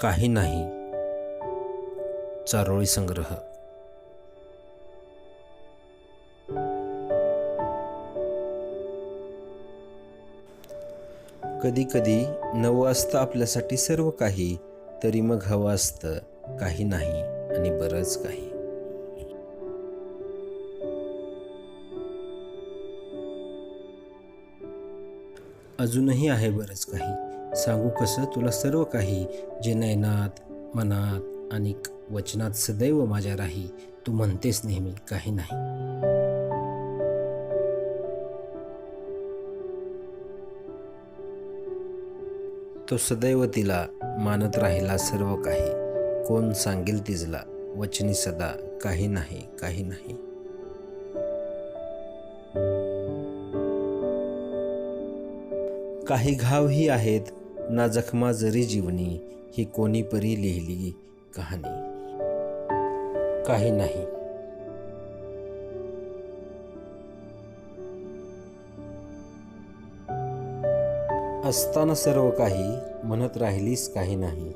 काही नाही. चारोळी संग्रह. कधी कधी नवं असतं आपल्यासाठी सर्व काही तरी मग हवं असतं काही नाही आणि बरंच काही. अजूनही आहे बरंच काही. सांगू कसं? तुला सर्व काही जे नयनात मनात आणि वचनात सदैव माझ्या राही तू म्हणतेस नेहमी काही नाही. तो सदैव तिला मानत राहिला सर्व काही. कोण सांगेल तिजला? वचनी सदा काही नाही काही नाही. काही घावही आहेत. ना जखमा जरी जीवनी ही कोणी परी लिहिली कहाणी. काही नाही. असताना सर्व काही म्हणत राहिलीस काही नाही.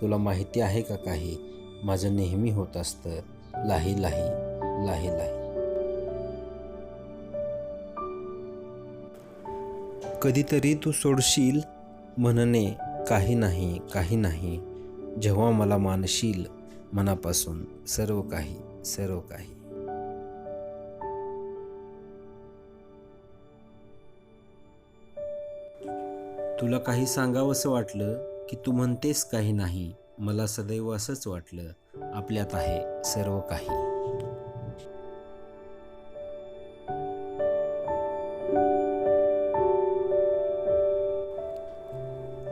तुला माहिती आहे का काही? माझं नेहमी होत असतं. लाही लाही लाही लाही. कधीतरी तू सोडशील म्हणणे काही नाही काही नाही. जेव्हा मला मानशील मनापासून सर्व काही सर्व काही. तुला काही सांगावंसं वाटलं की तू म्हणतेस काही नाही मला सदैव असंच वाटलं. आपल्यात आहे सर्व काही.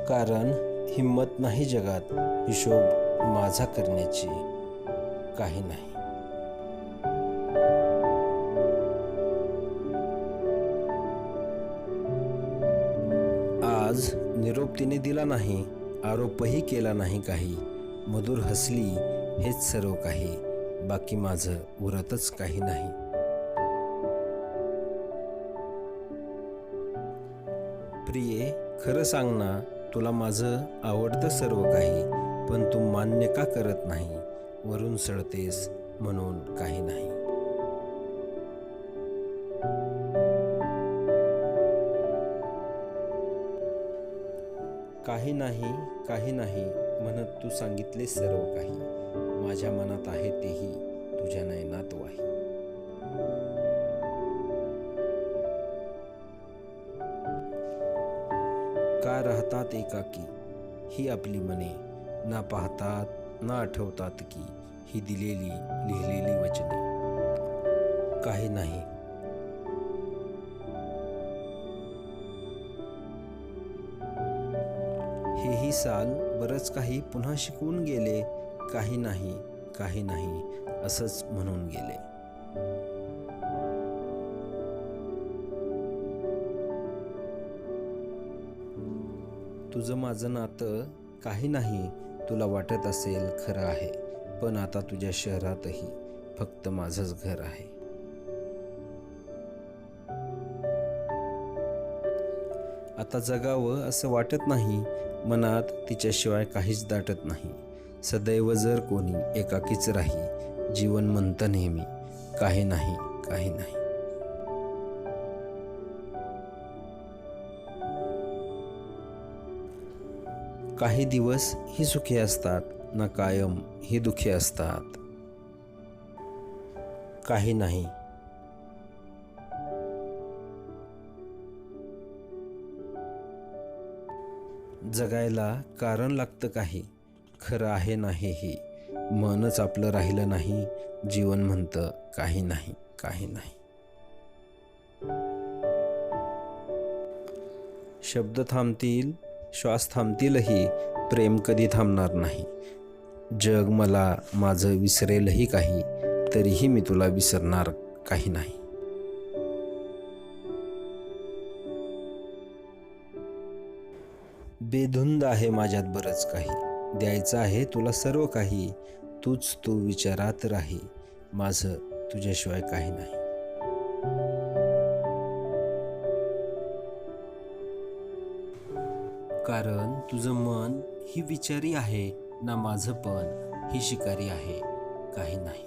कारण हिंमत नाही जगात हिशोब माझा करण्याची काही नाही. आज निरोप तिने दिला नाही आरोपही केला नाही काही. मधुर हसली हेच सर्व काही. बाकी माझं उरतच काही नाही. प्रिये खरं सांग ना तुला माझं आवडतं सर्व काही पण तू मान्य का करत नाही? वरून सळतेस म्हणून काही नाही. काही नाही काही नाही म्हणत तू सांगितले सर्व काही. माझ्या मनात आहे तेही तुझ्या नयनात वाही. का राहतात एकाकी? ही आपली मने ना पाहतात ना आठवतात की ही दिलेली लिहिलेली वचने. काही नाही. हेही साल बरंच काही पुन्हा शिकवून गेले काही नाही काही नाही असंच म्हणून गेले. तुझं माझं नातं काही नाही तुला वाटत असेल खरं आहे पण आता तुझ्या शहरातही फक्त माझंच घर आहे. आता जगावं असं वाटत नाही मनात तिच्याशिवाय काहीच दाटत नाही. सदैव जर कोणी एकाकीच राही जीवन म्हणतं नेहमी काही नाही काही नाही. काही दिवस ही सुखी असतात ना कायम ही दुखी असतात. काही नाही. जगायला कारण लागतं काही खरं आहे नाही ही. मनच आपलं राहिलं नाही जीवन म्हणतं काही नाही काही नाही. शब्द थांबतील श्वास थांबतीलही प्रेम कधी थांबणार नाही. जग मला माझं विसरेलही काही तरीही मी तुला विसरणार काही नाही. बेधुंद आहे माझ्यात बरंच काही द्यायचं आहे तुला सर्व काही तूच तू विचारात राही माझं तुझ्याशिवाय काही नाही. कारण तुझं मन ही विचारी आहे ना माझं पण ही शिकारी आहे काही नाही.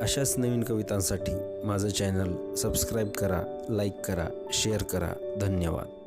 अशाच नवीन कवितांसाठी माझं चॅनल सबस्क्राईब करा लाईक करा शेअर करा. धन्यवाद.